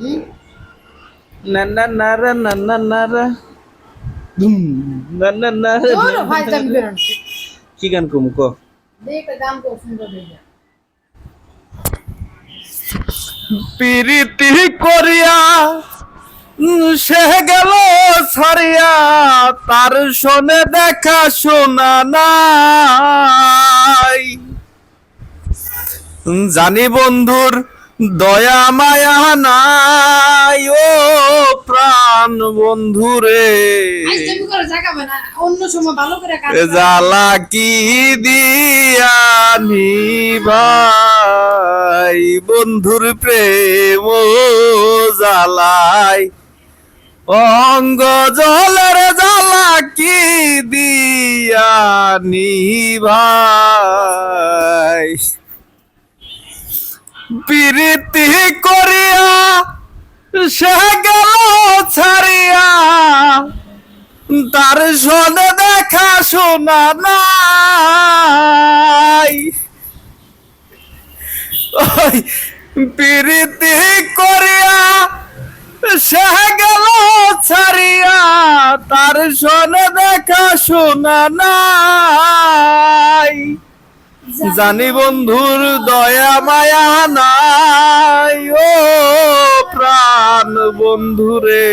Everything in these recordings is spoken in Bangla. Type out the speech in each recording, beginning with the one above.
হুম? না না না রা না না না রা ধুম না না না রা, ধুর, ভাই না, জানি কি গান কম ক দে গান কর সুন্দর দেখে। প্রীতি করিয়া উম, সে গেল ছাড়িয়া তার শোনে দেখা শোনা নাই জানি বন্ধুর দয়া মায়া নাই ও প্রাণ বন্ধুরে জ্বালা কি দিয়ানি ভাই বন্ধুর প্রেম জ্বালাই। অঙ্গ জলের জ্বালা কি দিয়ানি ভাই প্রীতি করিয়া সে গেল ছাড়িয়া। তার সনে দেখা শোনা নাই। ওই প্রীতি করিয়া সে গেল ছাড়িয়া। তার সনে দেখা শোনা নাই। জানি বন্ধুর দয়া, মায়া নাই। ও প্রাণ বন্ধুরে,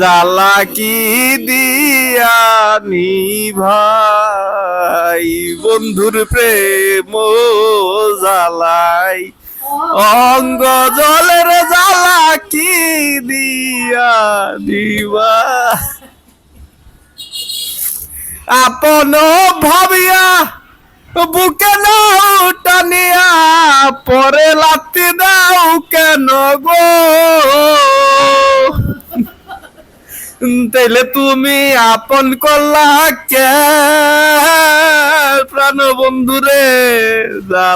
জ্বালা কি দিয়ানি ভাই বন্ধুর প্রেম জ্বালাই। অঙ্গ জলের জ্বালা কি দিয়া দিবা আপন ভাবিয়া বুকে নাও টানিয়া পরে লাতি দাও কেন গো? তাইলে তুমি আপন করলা কে প্রাণ বন্ধুরে